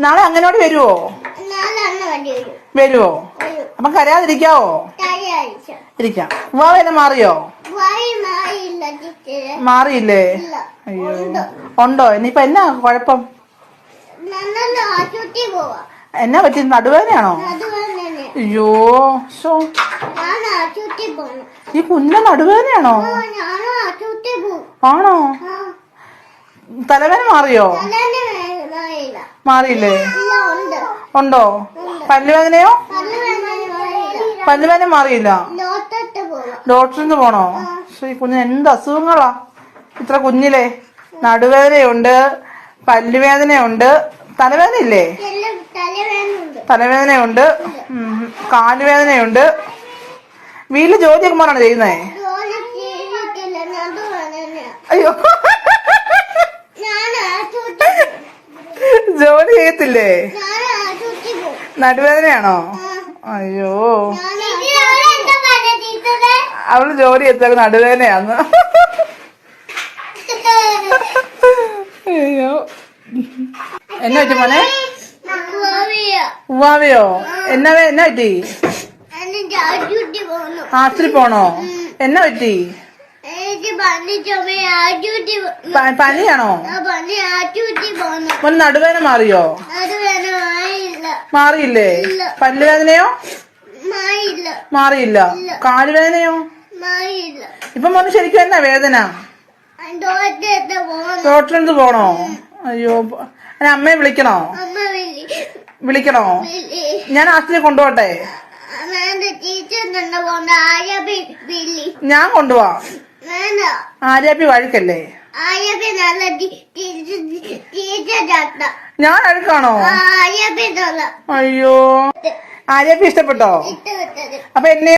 നാളെ അങ്ങനോട് വരുവോ? വരുവോ? വരും. അപ്പൊ കരയാതിരിക്കാവോ? ഇരിക്കാം. ഉവാവേല മാറിയോ? മാറിയില്ല അയ്യോ. ഉണ്ട്? ഇനിയിപ്പൊ എന്നാ കുഴപ്പം? എന്നാ പറ്റി? നടുവേദനയാണോ? അയ്യോ. പോണം ഈ കുഞ്ഞ നടുവേദനയാണോ? ആണോ? തലവേദന മാറിയോ? മാറിയില്ല. ഉണ്ട്. പല്ലുവേദനയോ? പല്ലുവേദന മാറിയില്ല. ഡോക്ടറിന് പോണോ? ശ്രീ കുഞ്ഞിന് എന്ത് അസുഖങ്ങളാ? ഇത്ര കുഞ്ഞിലേ. നടുവേദനയുണ്ട് പല്ലുവേദനയുണ്ട്. തലവേദന ഇല്ലേ തലവേദനയുണ്ട്. കാലുവേദനയുണ്ട്. വീട്ടിൽ ജോലിയൊക്കെ മാറാണ് ചെയ്യുന്നേ? അയ്യോ ഞാൻ ആശുപത്രി ജോലി ചെയ്യത്തില്ലേ? നടുവേദനയാണോ? അയ്യോ. അവൾ ജോലി എത്തിയ നടുവേദനയാന്ന്. അയ്യോ. എന്നാ പറ്റി മോനെ? ഉവാവയോ എന്നാ എന്നാ പറ്റി? ആശുപത്രി പോണോ? എന്നാ പറ്റി? പനിയാണോ? പനി നടുവേന മാറിയോ? മാറിയില്ലേ. പല്ലുവേദനയോ? മാറിയില്ല. കാലുവേദനയോ? ഇപ്പൊ മോന് ശരിക്കും എന്നാ വേദന? ഡോക്ടറിന് പോണോ. അയ്യോ ഞാൻ അമ്മയെ വിളിക്കണോ? വിളിക്കണോ? ഞാൻ ആശുപത്രി കൊണ്ടുപോട്ടെ ഞാൻ കൊണ്ടുപോവാ ആര്യാപ്പി വഴുക്കല്ലേ? ഞാൻ അഴുക്കാണോ അയ്യോ. ആര്യാപ്പി ഇഷ്ടപ്പെട്ടോ? അപ്പൊ എന്നെ